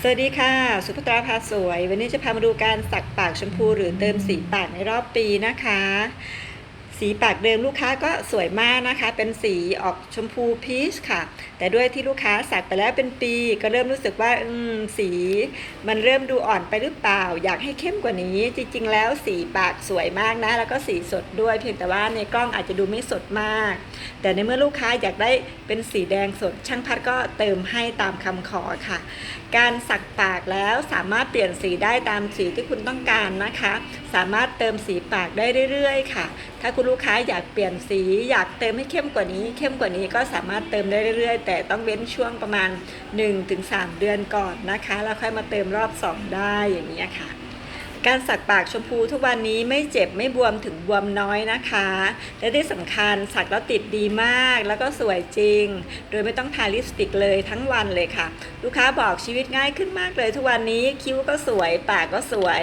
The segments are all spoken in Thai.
สวัสดีค่ะ สุภตราพาสวย วันนี้จะพามาดูการสักปากชมพูหรือเติมสีปากในรอบปีนะคะ สีปากเดิมลูกค้าก็สวยมากนะคะ เป็นสีออกชมพูพีชค่ะ แต่ด้วยที่ลูกค้าสักไปแล้วเป็นปี ก็เริ่มรู้สึกว่าอืมสีมันเริ่มดูอ่อนไปหรือเปล่า อยากให้เข้มกว่านี้ จริง ๆ แล้วสีปากสวยมากนะ แล้วก็สีสดด้วย เพียงแต่ว่าในกล้องอาจจะดูไม่สดมาก แต่ในเมื่อลูกค้าอยากได้เป็นสีแดงสด ช่างพัดก็เติมให้ตามคำขอค่ะ การสักปากแล้วสามารถเปลี่ยนสีได้ตามสีที่คุณต้องการนะคะ สามารถเติมสีปากได้เรื่อย ๆ ค่ะ ถ้าคุณลูกค้าอยากเปลี่ยนสี อยากเติมให้เข้มกว่านี้ เข้มกว่านี้ก็สามารถเติมได้เรื่อยๆ แต่ต้องเว้นช่วงประมาณ 1-3 เดือนก่อนนะคะ แล้วค่อยมาเติมรอบ 2 ได้อย่างนี้ค่ะ การสักปากชมพูทุกวันนี้ไม่เจ็บไม่บวมถึงบวมน้อยนะคะ และที่สำคัญสักแล้วติดดีมากแล้วก็สวยจริง โดยไม่ต้องทาลิปสติกเลยทั้งวันเลยค่ะ ลูกค้าบอกชีวิตง่ายขึ้นมากเลย ทุกวันนี้คิ้วก็สวย ปากก็สวย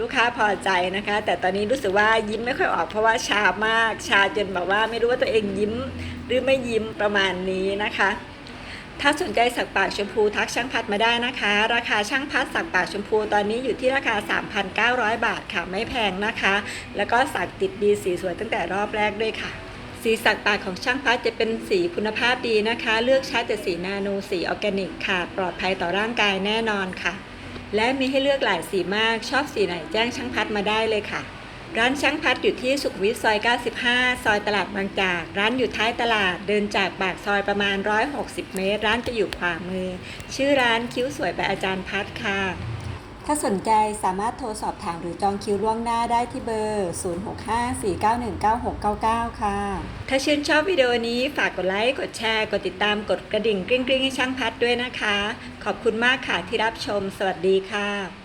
ลูกค้าพอใจนะคะ แต่ตอนนี้รู้สึกว่ายิ้มไม่ค่อยออกเพราะว่าชามาก ชาจนแบบว่าไม่รู้ว่าตัวเองยิ้มหรือไม่ยิ้มประมาณนี้นะคะ ถ้าสนใจสักปากชมพูทักช่างพัดมาได้นะคะ ราคาช่างพัดสักปากชมพูตอนนี้อยู่ที่ราคา 3,900 บาทค่ะไม่แพงนะคะ แล้วก็สักติดดีสีสวยตั้งแต่รอบแรกด้วยค่ะ สีสักปากของช่างพัดจะเป็นสีคุณภาพดีนะคะ เลือกใช้แต่สีนาโนสีออร์แกนิกค่ะ ปลอดภัยต่อร่างกายแน่นอนค่ะ และมีให้เลือกหลายสีมากชอบสีไหนแจ้งช่างพัดมาได้เลยค่ะ ร้านช่างพัดอยู่ที่สุขวิทซอย 95 ซอยตลาดบางจาก ร้านอยู่ท้ายตลาด เดินจากปากซอยประมาณ 160 เมตร ร้านจะอยู่ขวามือ ชื่อร้านคิ้วสวยแบบอาจารย์พัดค่ะ ถ้าสนใจสามารถโทรสอบถามหรือจองคิวล่วงหน้าได้ที่เบอร์ 0654919699 ค่ะ ถ้าชื่นชอบวิดีโอนี้ฝากกดไลค์ กดแชร์ กดติดตาม กดกระดิ่งกริ๊งๆให้ช่างพัดด้วยนะคะ ขอบคุณมากค่ะที่รับชม สวัสดีค่ะ